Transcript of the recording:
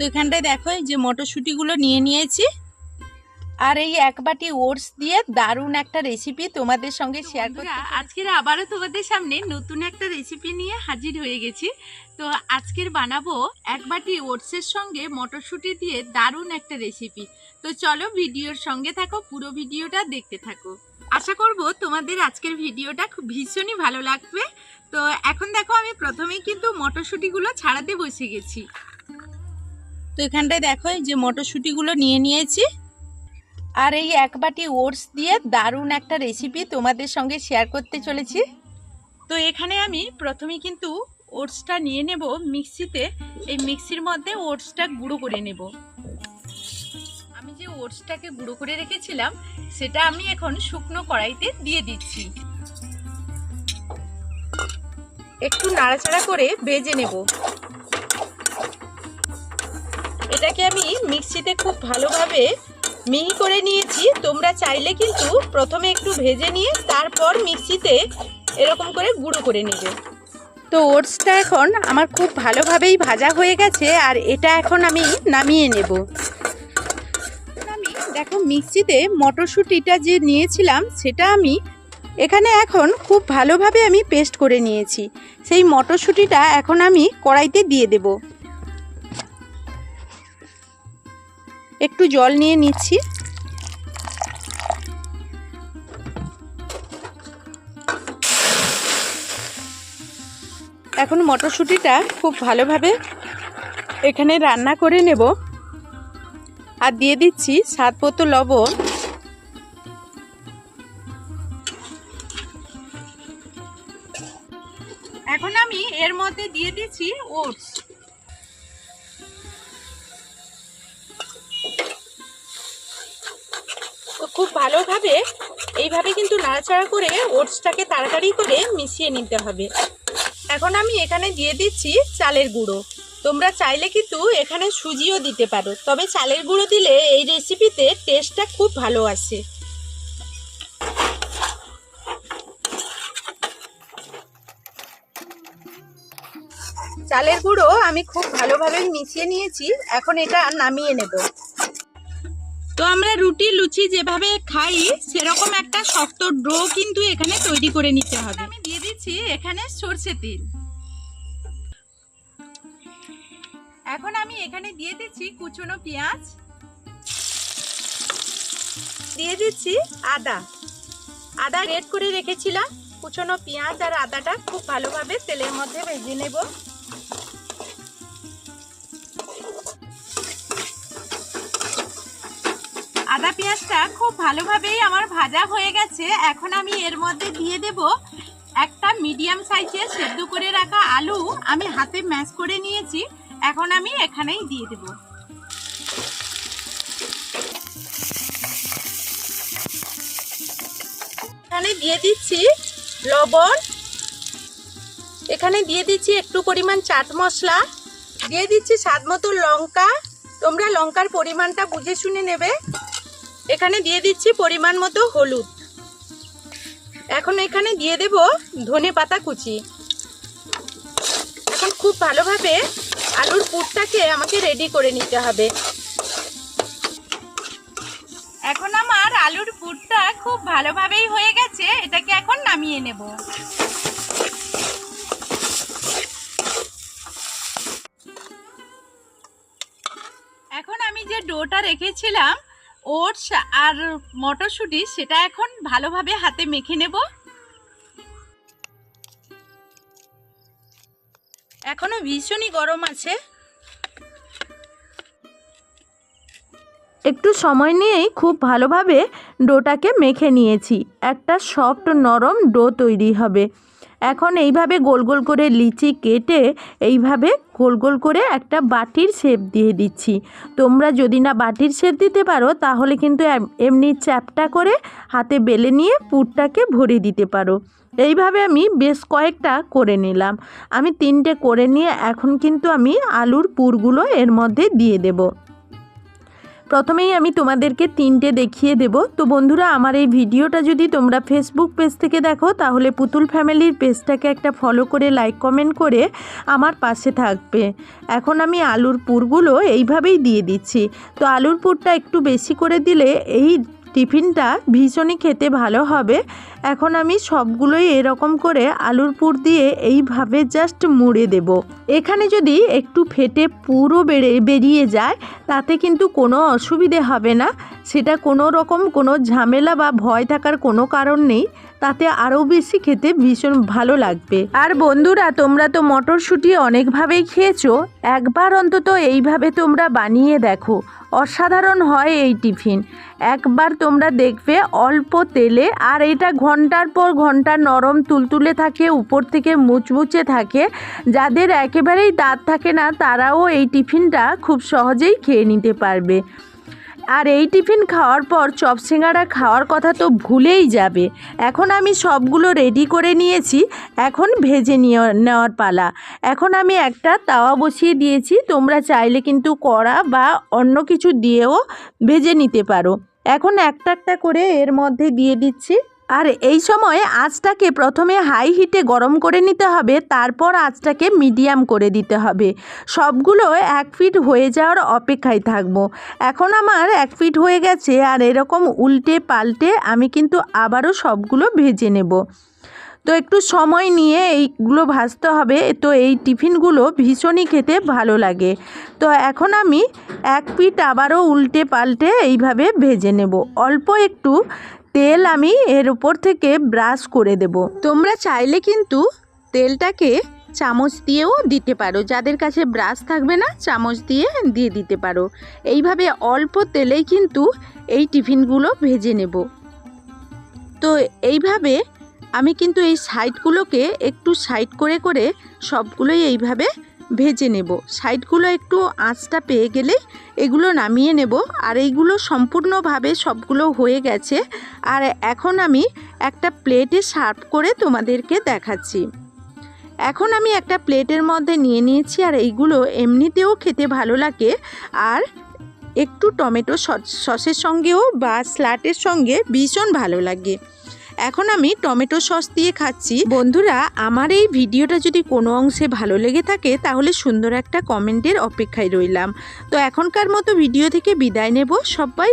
তো এখানটায় দেখো এই যে মটরশুঁটিগুলো নিয়ে নিয়েছি। আর এই এক বাটি ওটস দিয়ে দারুণ একটা রেসিপি তোমাদের সঙ্গে শেয়ার বন্ধুরা, আজকের আবারও তোমাদের সামনে নতুন একটা রেসিপি নিয়ে হাজির হয়ে গেছি। তো আজকের বানাবো এক বাটি ওটসের সঙ্গে মটরশুঁটি দিয়ে দারুণ একটা রেসিপি তো চলো ভিডিওর সঙ্গে থাকো পুরো ভিডিওটা দেখতে থাকো। আশা করব তোমাদের আজকের ভিডিওটা খুব ভীষণই ভালো লাগবে। তো এখন দেখো আমি প্রথমেই কিন্তু মটরশুঁটিগুলো ছাড়াতে বসে গেছি। তো এখানটায় দেখো এই যে মটরশুঁটিগুলো নিয়ে নিয়েছি। আর এই এক বাটি ওটস দিয়ে দারুণ একটা রেসিপি তোমাদের সঙ্গে শেয়ার করতে চলেছি। তো এখানে আমি প্রথমেই কিন্তু ওটসটা নিয়ে নেব মিক্সিতে। এই মিক্সির মধ্যে ওটসটা গুঁড়ো করে নেব। আমি যে ওটসটাকে গুঁড়ো করে রেখেছিলাম, সেটা আমি এখন শুকনো কড়াইতে দিয়ে দিচ্ছি। একটু নাড়াচাড়া করে ভেজে নেব। এটাকে আমি মিক্সিতে খুব ভালোভাবে মিহি করে নিয়েছি। তোমরা চাইলে কিন্তু প্রথমে একটু ভেজে নিয়ে তারপর মিক্সিতে এরকম করে গুঁড়ো করে নেবে। তো ওটসটা এখন আমার খুব ভালোভাবেই ভাজা হয়ে গেছে আর এটা এখন আমি নামিয়ে নেব। আমি দেখো মিক্সিতে মটরশুঁটিটা যে নিয়েছিলাম সেটা আমি এখানে এখন খুব ভালোভাবে আমি পেস্ট করে নিয়েছি। সেই মটরশুঁটিটা এখন আমি কড়াইতে দিয়ে দেব। একটু জল নিয়ে নিচ্ছি। এখন মটরশুঁটিটা খুব ভালোভাবে এখানে রান্না করে নেব। আর দিয়ে দিচ্ছি স্বাদ মতো লবণ। এখন আমি এর মধ্যে দিয়ে দিচ্ছি ওটস। ভালোভাবে এইভাবে কিন্তু নাড়াচাড়া করে ওটসটাকে তাড়াতাড়ি করে মিশিয়ে নিতে হবে। এখন আমি এখানে দিয়ে দিচ্ছি চালের গুঁড়ো। তোমরা চাইলে কিন্তু এখানে সুজিও দিতে পারো, তবে চালের গুঁড়ো দিলে এই রেসিপিতে টেস্টটা খুব ভালো আসে। চালের গুঁড়ো আমি খুব ভালোভাবে মিশিয়ে নিয়েছি, এখন এটা নামিয়ে নেব। আমরা রুটি, লুচি যেভাবে খাই, সেরকম একটা শক্ত ডো কিন্তু এখানে তৈরি করে নিতে হবে। আমি দিয়ে দিচ্ছি এখানে সর্ষে তেল। এখন আমি এখানে দিয়ে দিচ্ছি কুচনো পেঁয়াজ। দিয়ে দিচ্ছি আদা। আদা রেড করে রেখেছিলাম। কুচনো পেঁয়াজ আর আদাটা খুব ভালোভাবে তেলের মধ্যে ভেজে নেব। আদা পেঁয়াজটা খুব ভালোভাবেই আমার ভাজা হয়ে গেছে। এখন আমি এর মধ্যে দিয়ে দেব একটা মিডিয়াম সাইজের সেদ্ধ করে রাখা আলু। আমি হাতে ম্যাশ করে নিয়েছি। এখন আমি এখানেই দিয়ে দেব। এখানে দিয়ে দিচ্ছি লবণ। এখানে দিয়ে দিচ্ছি একটু পরিমাণ চাট মশলা। দিয়ে দিচ্ছি স্বাদ মতো লঙ্কা। তোমরা লঙ্কার পরিমাণটা বুঝে শুনে নেবে। এখানে দিয়ে দিচ্ছি পরিমাণ মতো হলুদ। এখন এখানে দিয়ে দেব ধনে পাতা কুচি। এখন খুব ভালোভাবে আলুর পুরটাকে আমাকে রেডি করে নিতে হবে। এখন আমার আলুর পুরটা খুব ভালোভাবেই হয়ে গেছে, এটাকে এখন নামিয়ে নেব। এখন আমি যে ডোটা রেখেছিলাম ওটস আর মটরশুঁটি সেটা এখন ভালোভাবে হাতে মেখে নেব। এখনও ভীষণই গরম আছে। একটু সময় নিয়েই খুব ভালোভাবে ডোটাকে মেখে নিয়েছি। একটা সফট নরম ডো তৈরি হবে। এখন এইভাবে গোল গোল করে লিচি কেটে এইভাবে গোল গোল করে একটা বাটির শেপ দিয়ে দিচ্ছি। তোমরা যদি না বাটির শেপ দিতে পারো, তাহলে কিন্তু এমনি চ্যাপটা করে হাতে বেলে নিয়ে পুরটাকে ভরে দিতে পারো। এইভাবে আমি বেশ কয়েকটা করে নিলাম। আমি তিনটে করে নিয়ে এখন কিন্তু আমি আলুর পুরগুলো এর মধ্যে দিয়ে দেবো। প্রথমেই আমি তোমাদেরকে তিনটে দেখিয়ে দেব। তো বন্ধুরা, আমার এই ভিডিওটা যদি তোমরা ফেসবুক পেজ থেকে দেখো, তাহলে পুতুল ফ্যামিলির পেজটাকে একটা ফলো করে লাইক কমেন্ট করে আমার পাশে থাকবে। এখন আমি আলুর পুরগুলো এইভাবেই দিয়ে দিচ্ছি। তো আলুর পুরটা একটু বেশি করে দিলে এই টিফিনটা ভীষণই খেতে ভালো হবে। এখন আমি সবগুলোই এরকম করে আলুর পুর দিয়ে এইভাবে জাস্ট মুড়ে দেব। এখানে যদি একটু ফেটে পুরো বেড়ে, বেরিয়ে যায়, তাতে কিন্তু কোনো অসুবিধে হবে না। সেটা কোনো রকম কোনো ঝামেলা বা ভয় থাকার কোনো কারণ নেই। তাতে আরও বেশি খেতে ভীষণ ভালো লাগবে। আর বন্ধুরা, তোমরা তো মটরশুঁটি অনেকভাবেই খেয়েছো। একবার অন্তত এইভাবে তোমরা বানিয়ে দেখো। অসাধারণ হয় এই টিফিন। একবার তোমরা দেখবে অল্প তেলে আর এটা ঘণ্টার পর ঘণ্টা নরম তুলতুলে থাকে, উপর থেকে মুচমুচে থাকে। যাদের একেবারেই দাঁত থাকে না, তারাও এই টিফিনটা খুব সহজেই খেয়ে নিতে পারবে। আর এই টিফিন খাওয়ার পর চপ সিঙ্গারা খাওয়ার কথা তো ভুলেই যাবে। এখন আমি সবগুলো রেডি করে নিয়েছি, এখন ভেজে নিয়ে নেওয়ার পালা। এখন আমি একটা তাওয়া বসিয়ে দিয়েছি, তোমরা চাইলে কিন্তু কড়া বা অন্য কিছু দিয়েও ভেজে নিতে পারো। এখন একটা একটা করে এর মধ্যে দিয়ে দিচ্ছি। আর এই সময় আঁচটাকে প্রথমে হাই হিটে গরম করে নিতে হবে, তারপর আঁচটাকে মিডিয়াম করে দিতে হবে। সবগুলো এক ফিট হয়ে যাওয়ার অপেক্ষায় থাকব। এখন আমার এক ফিট হয়ে গেছে আর এরকম উল্টে পাল্টে আমি কিন্তু আবারও সবগুলো ভেজে নেব। তো একটু সময় নিয়ে এইগুলো ভাজতে হবে, তো এই টিফিনগুলো ভীষণই খেতে ভালো লাগে। তো এখন আমি এক পিঠ আবারও উল্টে পাল্টে এইভাবে ভেজে নেব। অল্প একটু তেল আমি এর উপর থেকে ব্রাশ করে দেব। তোমরা চাইলে কিন্তু তেলটাকে চামচ দিয়েও দিতে পারো। যাদের কাছে ব্রাশ থাকবে না, চামচ দিয়ে দিয়ে দিতে পারো। এইভাবে অল্প তেলেই কিন্তু এই টিফিনগুলো ভেজে নেব। তো এইভাবে আমি কিন্তু এই সাইডগুলোকে একটু সাইড করে করে সবগুলোই এইভাবে ভেজে নেব। সাইডগুলো একটু আঁচটা পেয়ে গেলেই এগুলো নামিয়ে নেব। আর এইগুলো সম্পূর্ণভাবে সবগুলো হয়ে গেছে। আর এখন আমি একটা প্লেটে সার্ভ করে তোমাদেরকে দেখাচ্ছি। এখন আমি একটা প্লেটের মধ্যে নিয়ে নিয়েছি। আর এইগুলো এমনিতেও খেতে ভালো লাগে। আর একটু টমেটো সস- সসের সঙ্গেও বা স্লাটের সঙ্গে ভীষণ ভালো লাগে। এখন আমি টমেটো সস দিয়ে খাচ্ছি। বন্ধুরা, আমার এই ভিডিওটা যদি কোনো অংশে ভালো লেগে থাকে, তাহলে সুন্দর একটা কমেন্টের অপেক্ষায় রইলাম। তো এখনকার মতো ভিডিও থেকে বিদায় নেব। সবাই